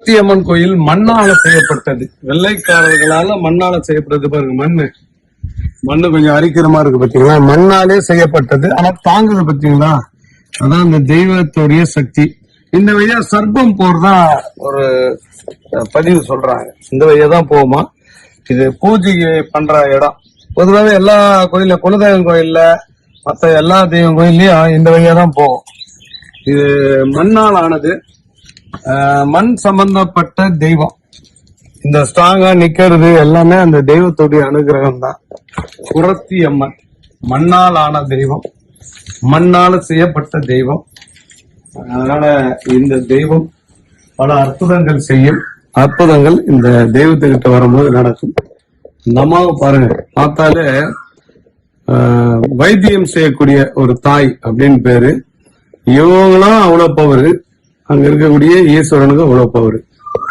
சக்தியம்மன் கோயில் மண்ணால செய்யப்பட்டது. வெள்ளைக்காரர்களால மண்ணால செய்யப்பட்டது பாருங்க மண்ணு. மண்ணு கொஞ்சம் அரிக்கிற மாதிரி இருக்கு பாத்தீங்களா? மண்ணாலே செய்யப்பட்டது. ஆனா தாங்குது பாத்தீங்களா? அதான் இந்த தெய்வத்துடைய சக்தி. இந்த வழியா சர்ப்பம் போறதான் ஒரு பதிவு சொல்றாங்க. இந்த வழியா தான் போகுமா இது பூஜை பண்ற இடம். பொதுவாகவே எல்லா கோயில்ல குலதெய்வம் கோயில்ல மற்ற எல்லா தெய்வம் கோயில்லயும் இந்த வழியா தான் போகும் இது மண்ணால் ஆனது மண் சம்பந்தப்பட்ட தெய்வம். இந்த ஸ்ட்ராங்கா நிக்கிறது எல்லாமே அந்த தெய்வத்துடைய அனுகிரகம் தான் குரத்தி அம்மன் மண்ணால் ஆன தெய்வம் மண்ணால செய்யப்பட்ட தெய்வம். அதனால இந்த தெய்வம் பல அற்புதங்கள் செய்யும். அற்புதங்கள் இந்த தெய்வத்துக்கிட்ட வரும்போது நடக்கும். இந்த அம்மாவை பாருங்க பார்த்தாலே ஆஹ் வைத்தியம் செய்யக்கூடிய ஒரு தாய் அப்படின்னு பேரு. இவங்களாம் அவ்வளோ பவர் அங்க இருக்கக்கூடிய ஈஸ்வரனுக்கு அவ்வளவு பவர்